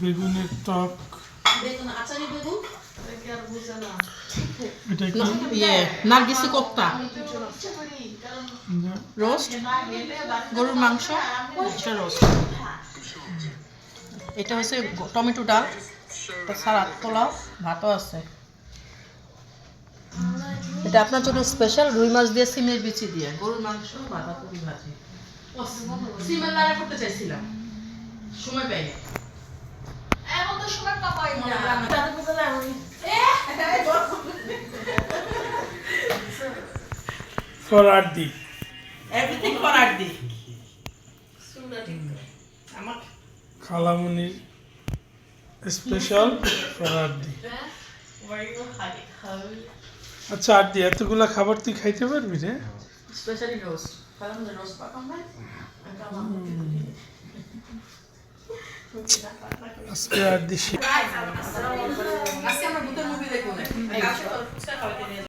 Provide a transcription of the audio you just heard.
বেগুনের টক। বেগুন আচারি বেগুন? এটা কি ইয়ে নার্গিসি কোপ্তা রোস্ট গরুর মাংস এটা রোস্ট এটা হচ্ছে টমেটো ডাল এটা সালাদ পোলাও ভাতও আছে এটা আপনার জন্য স্পেশাল রুই মাছ দিয়ে সিমের বিচি দিয়ে গরুর মাংস বাঁধাকপি ভাজি সিমের করতে চাইছিলাম সময় পাইনি এখন তো সময় পাই না ফরার্দি এভরিথিং করার দি আমার খালামুনির স্পেশাল ফরার্দি আচ্ছা আরদি এতগুলা খাবার তুই খাইতে পারবি রে? স্পেশালি রোস্ট কারণ রোস্ট পাকাম ভাই আজকে আরদি শি- আজকে আমরা ভূতের মুভি দেখব না। নিয়ে